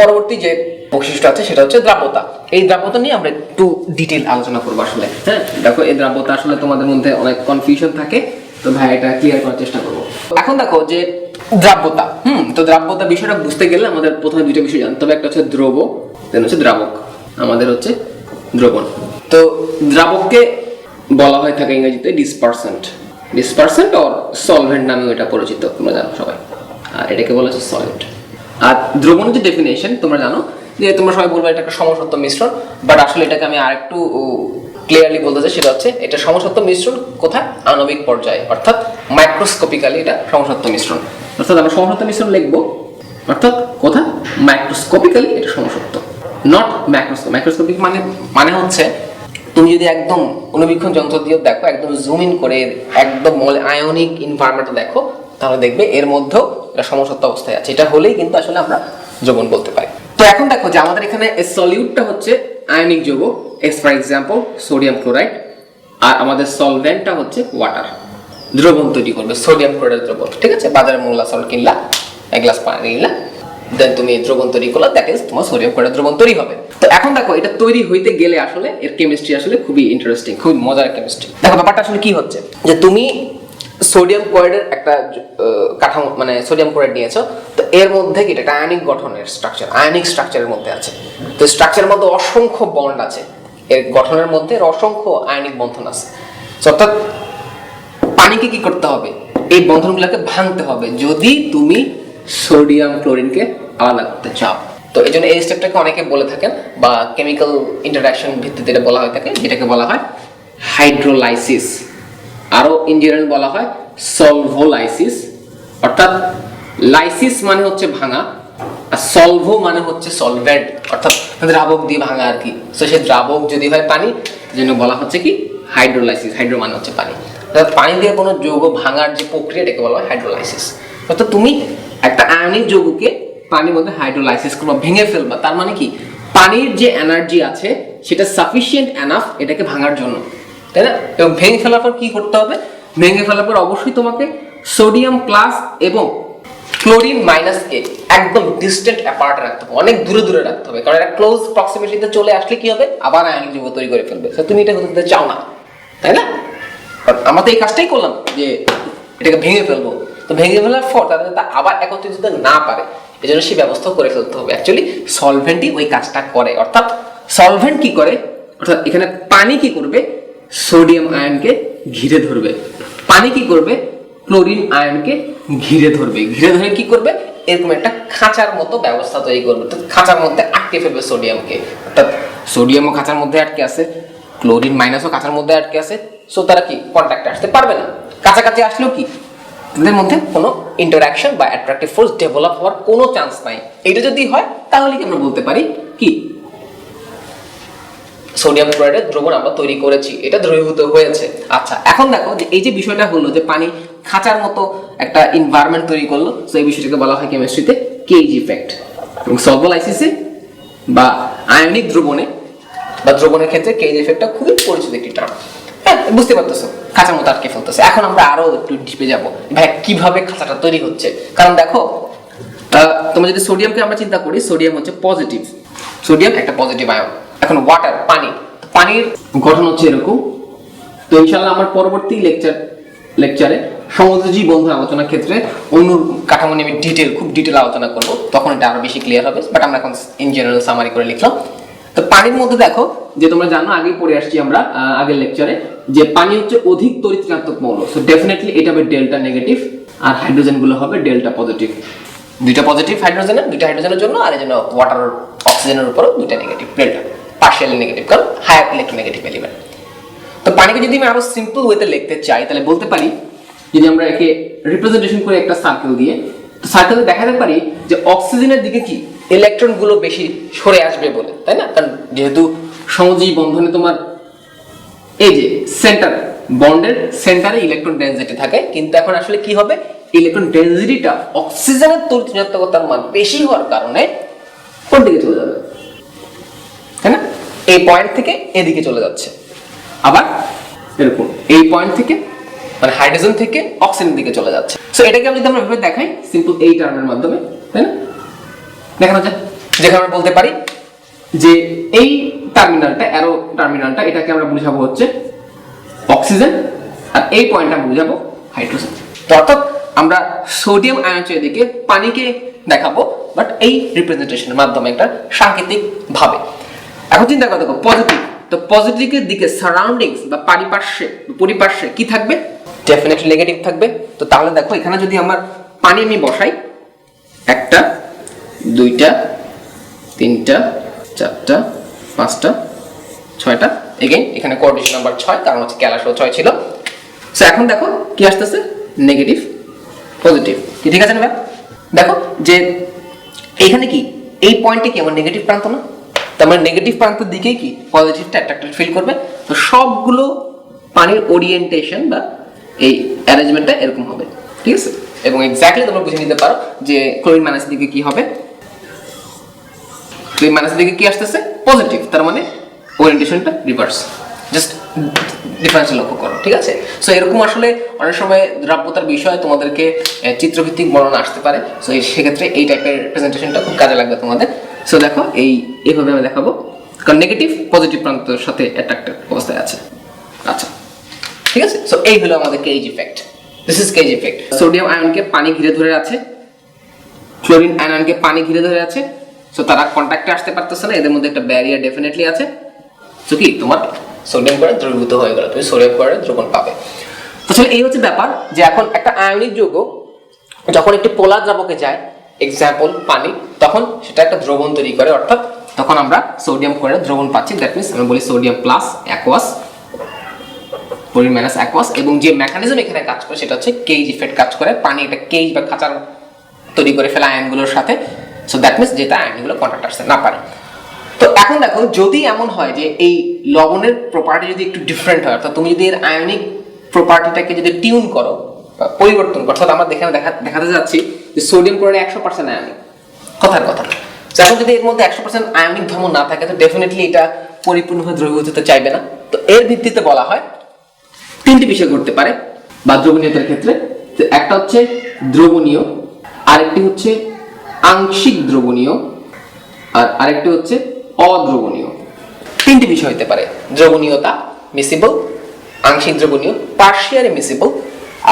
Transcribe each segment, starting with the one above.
পরবর্তী যে বৈশিষ্ট্য আছে, সেটা হচ্ছে দ্রাব্যতা। এই দ্রাব্যতা নিয়ে আমরা একটু ডিটেল আলোচনা করব আসলে হ্যাঁ? দেখো, এই দ্রাব্যতা আসলে তোমাদের মধ্যে অনেক কনফিউশন থাকে, তো ভাই, এটা ক্লিয়ার করার চেষ্টা করব। এখন দেখো যে দ্রাব্যতা, হুম? তো দ্রাব্যতা বিষয়টা বুঝতে গেলে আমাদের প্রথমে দুইটা বিষয় জানতে হবে, একটা হচ্ছে দ্রব দেন হচ্ছে দ্রাবক। আমাদের হচ্ছে দ্রবণ। তো দ্রাবককে বলা হয়ে থাকে ইংরেজিতে ডিসপারসেন্ট ডিসপারসেন্ট অর সলভেন্ট নামেও এটা পরিচিত, তোমরা জানো সবাই। আর এটাকে বলা হচ্ছে সলিড আর দ্রবণের যে ডেফিনেশন তোমরা জানো, যে তোমরা সবাই বলবে এটা একটা সমসত্ব মিশ্রণ বাট আসলে এটাকে আমি আরেকটু ক্লিয়ারলি বলতে চাই, সেটা হচ্ছে এটা সমসত্ব মিশ্রণ কোথায়? আণবিক পর্যায়ে, অর্থাৎ মাইক্রোস্কোপিক্যালি এটা সমসত্ব মিশ্রণ। অর্থাৎ আমরা সমসত্ব মিশ্রণ লিখব, অর্থাৎ কোথায়? মাইক্রোস্কোপিক্যালি এটা সমসত্ব নট ম্যাক্রোস্কোপ মাইক্রোস্কোপিক মানে মানে হচ্ছে, তুমি যদি একদম অনুবীক্ষণ যন্ত্র দিয়ে দেখো, একদম জুম ইন করে একদম আয়নিক ইনভারমেন্ট দেখো, তাহলে দেখবে এর মধ্যেও এটা সমসত্ব অবস্থায় আছে। এটা হলেই কিন্তু আসলে আমরা যৌবন বলতে পারি। তো এখন দেখো যে আমাদের এখানে সলিউটটা হচ্ছে আয়নিক যৌগ ex for example sodium chloride আর আমাদের সলভেন্টটা হচ্ছে ওয়াটার দ্রবণ তৈরি করবে সোডিয়াম ক্লোরাইড দ্রবণ। ঠিক আছে? বাজারে মোল্লা সল কিনলা, এক গ্লাস পানি নিলা দেন তুমি দ্রবণ তৈরি করলে দ্যাট ইজ তোমার সোডিয়াম ক্লোরাইড দ্রবণ তৈরি হবে। তো এখন দেখো, এটা তৈরি হইতে গেলে আসলে এর কেমিস্ট্রি আসলে খুবই ইন্টারেস্টিং খুবই মজার কেমিস্ট্রি দেখো, ব্যাপারটা আসলে কি হচ্ছে? যে তুমি সোডিয়াম ক্লোরাইডের একটা কাঠামো মানে সোডিয়াম ক্লোরাইড নিয়েছো, তো এর মধ্যে কি এটা আয়নিক গঠনের স্ট্রাকচার আয়নিক স্ট্রাকচারের মধ্যে আছে। তো স্ট্রাকচারের মধ্যে অসংখ্য বন্ড আছে, এর গঠনের মধ্যে অসংখ্য আয়নিক বন্ধন আছে। অর্থাৎ পানিকে কি করতে হবে? এই বন্ধনগুলোকে ভাঙতে হবে, যদি তুমি সোডিয়াম ক্লোরিনকে আলাদা করতে চাও। তো এই জন্য এই স্টেপটাকে অনেকে বলে থাকেন, বা কেমিক্যাল ইন্টারাকশন ভিত্তিতে এটা বলা হয়ে থাকে, যেটাকে বলা হয় হাইড্রোলাইসিস আরও ইন জেনারেল বলা হয় সলভোলাইসিস অর্থাৎ লাইসিস মানে হচ্ছে ভাঙা, আর সলভো মানে হচ্ছে সলভেন্ট অর্থাৎ দ্রাবক দিয়ে ভাঙা আর কি। তো সেই দ্রাবক যদি হয় পানি জন্য বলা হচ্ছে কি? হাইড্রোলাইসিস হাইড্রো মানে হচ্ছে পানি। অর্থাৎ পানি দিয়ে কোনো যৌগ ভাঙার যে প্রক্রিয়া, এটাকে বলা হয় হাইড্রোলাইসিস অর্থাৎ তুমি একটা আয়নিক যৌগকে পানির মধ্যে হাইড্রোলাইসিস করবা ভেঙে ফেলবা। তার মানে কি? পানির যে এনার্জি আছে, সেটা সাফিসিয়েন্ট এনাফ এটাকে ভাঙার জন্য। তাই না? এবং ভেঙে ফেলার পর কি করতে হবে? ভেঙে ফেলার পর অবশ্যই তোমাকে সোডিয়াম প্লাস এবং ক্লোরিন মাইনাস কে একদম ডিস্টেন্ট অ্যাপার্ট রাখতে হবে। অনেক দূরে দূরে রাখতে হবে। কারণ এটা ক্লোজ প্রক্সিমিটিতে চলে আসলে কি হবে? আবার আয়নিক যৌগ তৈরি করে ফেলবে। তুমি এটা হতে চাও না। তাই না? আমরা তো এই কাজটাই করলাম যে এটাকে ভেঙে ফেলব। তো ভেঙে ফেলার পর তাদের তা আবার একত্রিত হতে না পারে। এই জন্য সেই ব্যবস্থা করে ফেলতে হবে। অ্যাকচুয়ালি সলভেন্টই ওই কাজটা করে। অর্থাৎ সলভেন্ট কি করে? অর্থাৎ এখানে পানি কি করবে? সোডিয়াম আয়নকে ঘিরে ধরবে। পানি কি করবে? ক্লোরিন আয়নকে ঘিরে ধরবে। ঘিরে ধরে কি করবে? এরকম একটা খাঁচার মতো ব্যবস্থা তৈরি করবে। তো খাঁচার মধ্যে আটকে ফেলবে সোডিয়ামকে। অর্থাৎ সোডিয়ামও খাঁচার মধ্যে আটকে আছে, ক্লোরিন মাইনাসও কাঁচার মধ্যে আটকে আছে। সো তারা কি? কন্ট্যাক্টে আসতে পারবে না। কাছাকাছি আসলেও কি? তাদের মধ্যে কোনো ইন্টারাকশন বা অ্যাট্রাকটিভ ফোর্স ডেভেলপ হওয়ার কোনো চান্স নাই। এটা যদি হয়, তাহলে কি আমরা বলতে পারি? কি? সোডিয়াম ক্লোরাইডের দ্রবণ আমরা তৈরি করেছি, এটা দ্রবীভূত হয়েছে। আচ্ছা এখন দেখো যে এই যে বিষয়টা হলো যে পানি খাঁচার মতো একটা এনভায়রনমেন্ট তৈরি করল তো এই বিষয়টাকে বলা হয় কেমিস্ট্রিতে কেজ ইফেক্ট এবং সলভোলাইসিসে বা আয়নিক দ্রবণে বা দ্রবণের ক্ষেত্রে কেজ ইফেক্টটা খুবই পরিচিত একটি টার্ম হ্যাঁ বুঝতে পারতেছো, খাঁচার মতো আটকে ফেলতেছে। এখন আমরা আরও একটু ডিপে যাব ভাই কীভাবে খাঁচাটা তৈরি হচ্ছে? কারণ দেখো তোমরা যদি সোডিয়ামকে আমরা চিন্তা করি সোডিয়াম হচ্ছে পজিটিভ সোডিয়াম একটা পজিটিভ আয়ন এখন ওয়াটার পানি। পানির গঠন হচ্ছে এরকম। তো ইনশাল্লাহ আমার পরবর্তী লেকচার লেকচারে সমুদ্রজীব বন্ধু আলোচনার ক্ষেত্রে অন্য কাঠামো নিয়ে আমি ডিটেল খুব ডিটেল আলোচনা করব। তখন এটা আরও বেশি ক্লিয়ার হবে বাট আমরা এখন ইন জেনারেল সামারি করে লিখলাম। তো পানির মধ্যে দেখো, যে তোমরা জানো, আগেই পড়ে আসছি আমরা আগের লেকচারে যে পানি হচ্ছে অধিক তরিত্রাত্মক মৌল। সো ডেফিনেটলি এটা হবে ডেল্টা নেগেটিভ আর হাইড্রোজেনগুলো হবে ডেল্টা পজিটিভ দুইটা পজিটিভ হাইড্রোজেনের দুইটা হাইড্রোজেনের জন্য, আর এই জন্য ওয়াটার অক্সিজেনের উপরও দুইটা নেগেটিভ ডেল্টা পার্শিয়ালি নেগেটিভ কারণ হায়ার ইলেকট্রোনেগেটিভ এলিমেন্ট তো পানিকে যদি আমি আরও সিম্পল ওয়েতে লিখতে চাই, তাহলে বলতে পারি, যদি আমরা একে রিপ্রেজেন্টেশন করে একটা সার্কেল দিয়ে, তো সার্কেলে দেখাতে পারি যে অক্সিজেনের দিকে কি ইলেকট্রনগুলো বেশি সরে আসবে বলে, তাই না? কারণ যেহেতু সমজীব বন্ধনে তোমার এই যে সেন্টার বন্ডের সেন্টারে ইলেকট্রন ডেনসিটি থাকে, কিন্তু এখন আসলে কি হবে? ইলেকট্রন ডেনসিটিটা অক্সিজেনের তরিতজাতকতার মান বেশি হওয়ার কারণে কোন দিকে চলে যাবে? এই পয়েন্ট থেকে এদিকে চলে যাচ্ছে। আবার এরকম এই পয়েন্ট থেকে মানে হাইড্রোজেন থেকে অক্সিজেনের দিকে চলে যাচ্ছে। সো এটাকে যদি আমরা ভেবে দেখাই সিম্পল এই টার্মের মাধ্যমে, তাই না? দেখানো যায় যেখানে আমরা বলতে পারি যে এই টার্মিনালটা অ্যারো টার্মিনালটা এটাকে আমরা বুঝাবো হচ্ছে অক্সিজেন আর এই পয়েন্টটা আমরা বুঝাবো হাইড্রোজেন তো অর্থাৎ আমরা সোডিয়াম আয়ন দিকে পানিকে দেখাবো বাট এই রিপ্রেজেন্টেশনের মাধ্যমে একটা সাংকেতিক ভাবে এখন চিন্তা দেখো পজিটিভ তো পজিটিভের দিকে সারাউন্ডিংস বা পারিপার্শ্বে, পরিপার্শ্বে কি থাকবে? ডেফিনেটলি নেগেটিভ থাকবে। তো তাহলে দেখো, এখানে যদি আমার পানি আমি বসাই, একটা, দুইটা, তিনটা, চারটা, পাঁচটা, ছয়টা। এগেইন এখানে কোঅর্ডিনেশন নাম্বার ছয়, কারণ হচ্ছে ক্যালাসও ছয় ছিল। সো এখন দেখো, কি আসতেছে? নেগেটিভ পজিটিভ কি ঠিক আছে না দেখো, যে এখানে কি? এই পয়েন্টে কি আমার নেগেটিভ প্রান্ত না? তার মানে নেগেটিভ প্রান্তের দিকেই কি? পজিটিভটা অ্যাট্রাক্টেড ফিল করবে। তো সবগুলো পানির ওরিয়েন্টেশন বা এই অ্যারেঞ্জমেন্টটা এরকম হবে। ঠিক আছে? এবং এক্স্যাক্টলি তোমরা বুঝে নিতে পারো যে ক্লোরিন মাইনাস দিকে কি হবে। এই মাইনাসের দিকে কি আসতেছে? পজিটিভ তার মানে ওরিয়েন্টেশনটা রিভার্স জাস্ট ডিফারেন্স লক্ষ্য করো, ঠিক আছে? সো এরকম আসলে অনেক সময় দ্রাব্যতার বিষয়ে তোমাদেরকে চিত্রভিত্তিক বর্ণনা আসতে পারে। সো সেক্ষেত্রে এই টাইপের প্রেজেন্টেশনটা খুব কাজে লাগবে তোমাদের। সো দেখো, এই এইভাবে আমি দেখাবো। কারণ নেগেটিভ পজিটিভ প্রান্তের সাথে অ্যাট্রাক্টেড অবস্থায় আছে। আচ্ছা ঠিক আছে? সো এই হলো আমাদের cage effect this is cage effect sodium আয়নকে পানি ঘিরে ধরে আছে। ক্লোরিন আয়নকে পানি ঘিরে ধরে আছে। সো তারা কন্ট্যাক্টে আসতে পারতেছে না। এদের মধ্যে একটা ব্যারিয়ার ডেফিনেটলি আছে। সো কি? তোমার সোডিয়াম করে দ্রবীভূত হয়ে গেল। তুমি সোডিয়াম করে দ্রবণ পাবে। তো এই হচ্ছে ব্যাপার যে এখন একটা আয়নিক যৌগ যখন একটি পোলার দ্রাবকে যায় এক্সাম্পল পানি, তখন সেটা একটা দ্রবণ তৈরি করে। অর্থাৎ তখন আমরা সোডিয়াম করে দ্রবণ পাচ্ছি দ্যাট মিনস আমরা বলি sodium plus aqueous chlorine minus aqueous এবং যে মেকানিজম এখানে কাজ করে সেটা হচ্ছে কেজ ইফেক্ট কাজ করে, পানি একটা কেজ বা খাঁচার তৈরি করে ফেলা আয়নগুলোর সাথে। সো দ্যাট মিনস যেটা আয়নগুলো কন্ট্যাক্ট আসতে না পারে। তো এখন দেখো, যদি এমন হয় যে এই লবণের প্রপার্টি যদি একটু ডিফারেন্ট হয়, অর্থাৎ তুমি যদি এর আয়নিক প্রপার্টিটাকে যদি টিউন করো পরিবর্তন করো, অর্থাৎ আমরা দেখানে দেখাতে যাচ্ছি যে সোডিয়াম ক্লোরাইড একশো পার্সেন্ট আয়নিক কথার কথা। এখন যদি এর মধ্যে একশো পার্সেন্ট আয়নিক ধর্ম না থাকে, তো ডেফিনেটলি এটা পরিপূর্ণভাবে দ্রবীভূত হতে চাইবে না। তো এর ভিত্তিতে বলা হয়, তিনটি বিষয় ঘটতে পারে বা দ্রবণীয়তার ক্ষেত্রে। একটা হচ্ছে দ্রবণীয়, আরেকটি হচ্ছে আংশিক দ্রবণীয়, আর আরেকটি হচ্ছে অদ্রবণীয়। তিনটি বিষয় হতে পারে, দ্রবণীয়তা মিসিবল আংশিক দ্রবণীয় পার্শিয়ালি মিসিবল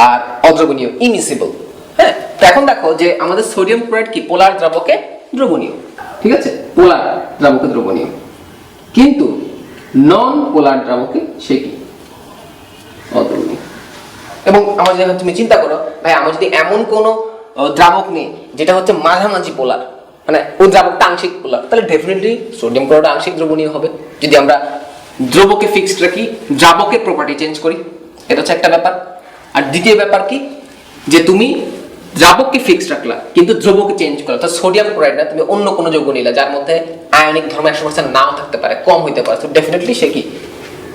আর অদ্রবণীয় ইমিসিবল হ্যাঁ তো এখন দেখো যে আমাদের সোডিয়াম ক্লোরাইড কি? পোলার দ্রাবকে দ্রবণীয়। ঠিক আছে? পোলার দ্রাবকে দ্রবণীয়। কিন্তু নন পোলার দ্রাবকে সে কি? এবং আমার যদি তুমি চিন্তা করো, ভাই, আমার যদি এমন কোনো দ্রাবক নেই, যেটা হচ্ছে মাঝামাঝি পোলার মানে ওই দ্রাবকটা আংশিক পোলার, তাহলে ডেফিনেটলি সোডিয়াম ক্লোরাইড আংশিক দ্রবণীয় হবে। যদি আমরা দ্রবকে ফিক্সড রাখি, দ্রাবকের প্রপার্টি চেঞ্জ করি, এটা হচ্ছে একটা ব্যাপার। আর দ্বিতীয় ব্যাপার কি? যে তুমি দ্রাবককে ফিক্সড রাখলা, কিন্তু দ্রবকে চেঞ্জ করো অর্থাৎ সোডিয়াম ক্লোরাইড না, তুমি অন্য কোনো যৌগ নিলা, যার মধ্যে আয়নিক ধর্ম একশো পার্সেন্ট নাও থাকতে পারে, কম হইতে পারে। তো ডেফিনেটলি সে কি?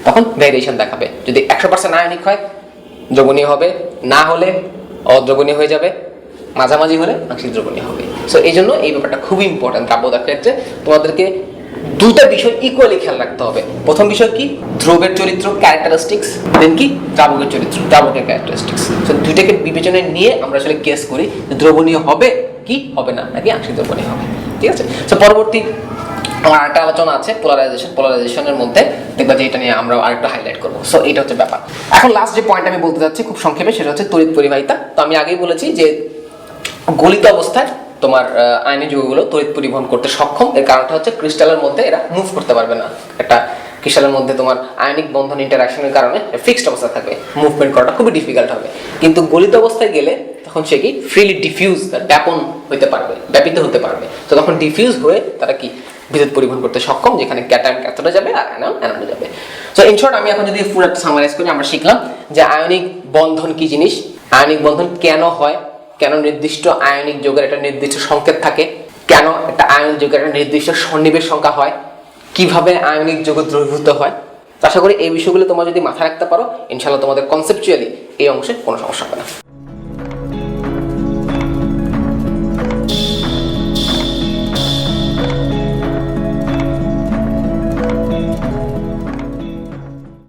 তখন ভ্যারিয়েশন দেখাবে। যদি একশো পার্সেন্ট আয়নিক হয়, দ্রবণীয় হবে। না হলে অদ্রবণীয় হয়ে যাবে। মাঝামাঝি হলে আংশিক দ্রবণীয় হবে। সো এই জন্য এই ব্যাপারটা খুবই ইম্পর্টেন্ট দ্রাব্যতার ক্ষেত্রে তোমাদেরকে দুইটা বিষয় ইকুয়ালি খেয়াল রাখতে হবে। প্রথম বিষয় কি? দ্রবের চরিত্র ক্যারেক্টারিস্টিক্স দেন কি? দ্রাবকের চরিত্র দ্রাবকের ক্যারেক্টারিস্টিক্স সো দুইটাকে বিবেচনায় নিয়ে আমরা আসলে গেস করি দ্রবণীয় হবে কি হবে না, নাকি আংশিক দ্রবণীয় হবে। ঠিক আছে? সো পরবর্তী আমার আরেকটা আলোচনা আছে পোলারাইজেশন পোলারাইজেশনের মধ্যে। দেখবা যে এটা নিয়ে আমরা আরেকটা হাইলাইট করব। সো এটা হচ্ছে ব্যাপার। এখন লাস্ট যে পয়েন্ট আমি বলতে যাচ্ছি খুব সংক্ষেপে, সেটা হচ্ছে তড়িৎ পরিবাহিতা। তো আমি আগেই বলেছি যে গলিত অবস্থায় তোমার আয়নি যৌগগুলো তড়িৎ পরিবহন করতে সক্ষম। এর কারণটা হচ্ছে ক্রিস্টালের মধ্যে এরা মুভ করতে পারবে না। একটা ক্রিস্টালের মধ্যে তোমার আয়নিক বন্ধন ইন্টারাকশনের কারণে ফিক্সড অবস্থা থাকবে মুভমেন্ট করাটা খুবই ডিফিকাল্ট হবে। কিন্তু গলিত অবস্থায় গেলে তখন সে কি? ফ্রিলি ডিফিউজ ব্যাপন হতে পারবে, ব্যাপিত হতে পারবে। তো তখন ডিফিউজ হয়ে তারা কি? বিদ্যুৎ পরিবহন করতে সক্ষম, যেখানে ক্যাটায়ন ক্যাথোডে যাবে আর অ্যানায়ন অ্যানোডে যাবে। সো ইন শর্ট আমি এখন যদি ফুল একটা সামারাইজ করি, আমরা শিখলাম যে আয়নিক বন্ধন কি জিনিস? আয়নিক বন্ধন কেন হয়? কেন নির্দিষ্ট আয়নিক যোগের একটা নির্দিষ্ট সংকেত থাকে? কেন একটা আয়নিক যোগের একটা নির্দিষ্ট সন্নিবেশ সংখ্যা হয়? কীভাবে আয়নিক যোগ দ্রবীভূত হয়? আশা করি এই বিষয়গুলো তোমরা যদি মাথায় রাখতে পারো ইনশাল্লাহ তোমাদের কনসেপচুয়ালি এই অংশে কোনো সমস্যা হবে না।